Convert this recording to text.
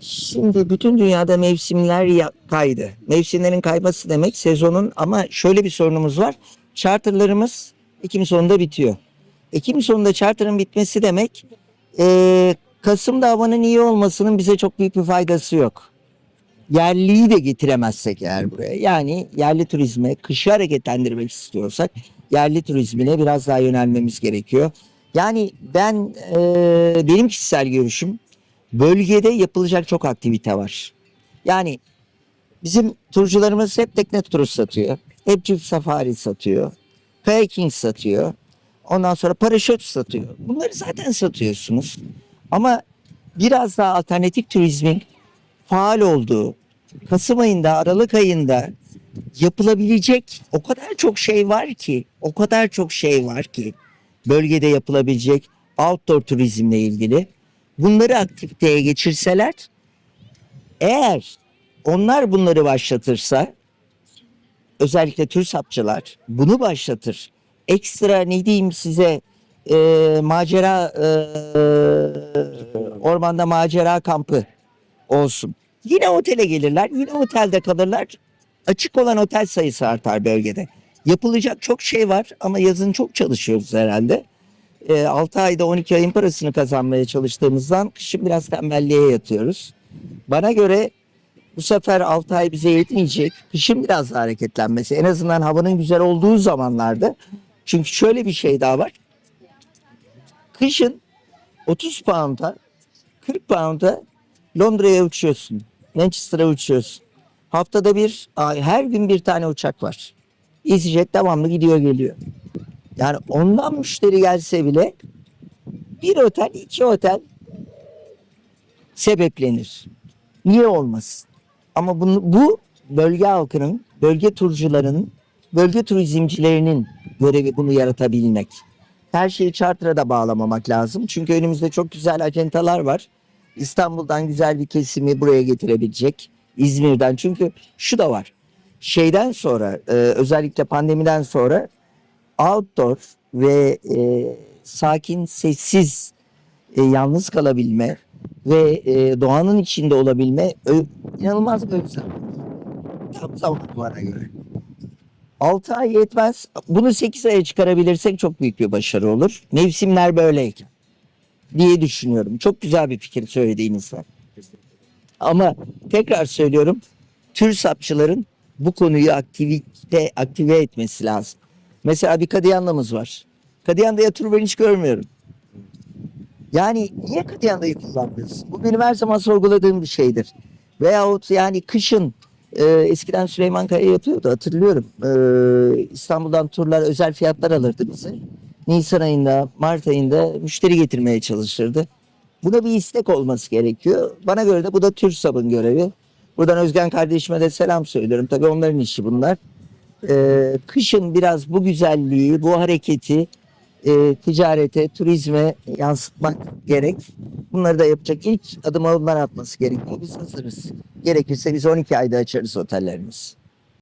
Şimdi bütün dünyada mevsimler kaydı. Mevsimlerin kayması demek sezonun ama şöyle bir sorunumuz var. Charterlarımız Ekim sonunda bitiyor. Ekim sonunda charterın bitmesi demek eee, Kasım'da havanın iyi olmasının bize çok büyük bir faydası yok. Yerliyi de getiremezsek eğer buraya. Yani yerli turizme, kışı hareketlendirmek istiyorsak yerli turizmine biraz daha yönelmemiz gerekiyor. Yani ben eee, benim kişisel görüşüm bölgede yapılacak çok aktivite var. Yani bizim turcularımız hep tekne turu satıyor. Hep çift safari satıyor. Kayaking satıyor. Ondan sonra paraşüt satıyor. Bunları zaten satıyorsunuz. Ama biraz daha alternatif turizmin faal olduğu Kasım ayında, Aralık ayında yapılabilecek o kadar çok şey var ki, o kadar çok şey var ki bölgede yapılabilecek outdoor turizmle ilgili. Bunları aktiviteye geçirseler eğer onlar bunları başlatırsa özellikle TÜRSAPçılar bunu başlatır. Ekstra ne diyeyim size e, macera e, ormanda macera kampı olsun. Yine otele gelirler, yine otelde kalırlar. Açık olan otel sayısı artar bölgede. Yapılacak çok şey var ama yazın çok çalışıyoruz herhalde. E, 6 ayda 12 ayın parasını kazanmaya çalıştığımızdan kışın biraz tembelliğe yatıyoruz. Bana göre bu sefer 6 ay bize yetmeyecek. Kışın biraz daha hareketlenmesi. En azından havanın güzel olduğu zamanlarda. Çünkü şöyle bir şey daha var. Kışın 30 pound'a 40 pound'a Londra'ya uçuyorsun. Manchester'a uçuyorsun. Haftada bir, ay, her gün bir tane uçak var. EasyJet devamlı gidiyor geliyor. Yani ondan müşteri gelse bile bir otel, iki otel sebeplenir. Niye olmasın? Ama bunu, bu bölge halkının, bölge turcularının, bölge turizmcilerinin görevi bunu yaratabilmek. Her şeyi charter'a da bağlamamak lazım. Çünkü önümüzde çok güzel acentalar var. İstanbul'dan güzel bir kesimi buraya getirebilecek. İzmir'den. Çünkü şu da var. Şeyden sonra e, özellikle pandemiden sonra outdoor ve e, sakin, sessiz, e, yalnız kalabilme ve e, doğanın içinde olabilme ö- inanılmaz bir özlem. Tam zaman bana göre. 6 ay yetmez. Bunu 8 aya çıkarabilirsek çok büyük bir başarı olur. Mevsimler böyleyken diye düşünüyorum. Çok güzel bir fikir söylediğinizden. Ama tekrar söylüyorum. Tür sapçıların bu konuyu aktivite aktive etmesi lazım. Mesela bir Kadıyanlımız var. Kadıyan'da yatır ben hiç görmüyorum. Yani niye Kadıyan'dayı kullanmıyorsun? Bu benim her zaman sorguladığım bir şeydir. Veyahut yani kışın e, eskiden Süleyman Kaya yapıyordu hatırlıyorum. E, İstanbul'dan turlar özel fiyatlar alırdı bize. Nisan ayında, Mart ayında müşteri getirmeye çalışırdı. Buna bir istek olması gerekiyor. Bana göre de bu da TÜRSAB'ın görevi. Buradan Özgen kardeşime de selam söylüyorum. Tabii onların işi bunlar. Ee, kışın biraz bu güzelliği, bu hareketi e, ticarete, turizme yansıtmak gerek. Bunları da yapacak ilk adımı onlar atması gerekiyor. Biz hazırız. Gerekirse biz 12 ayda açarız otellerimizi.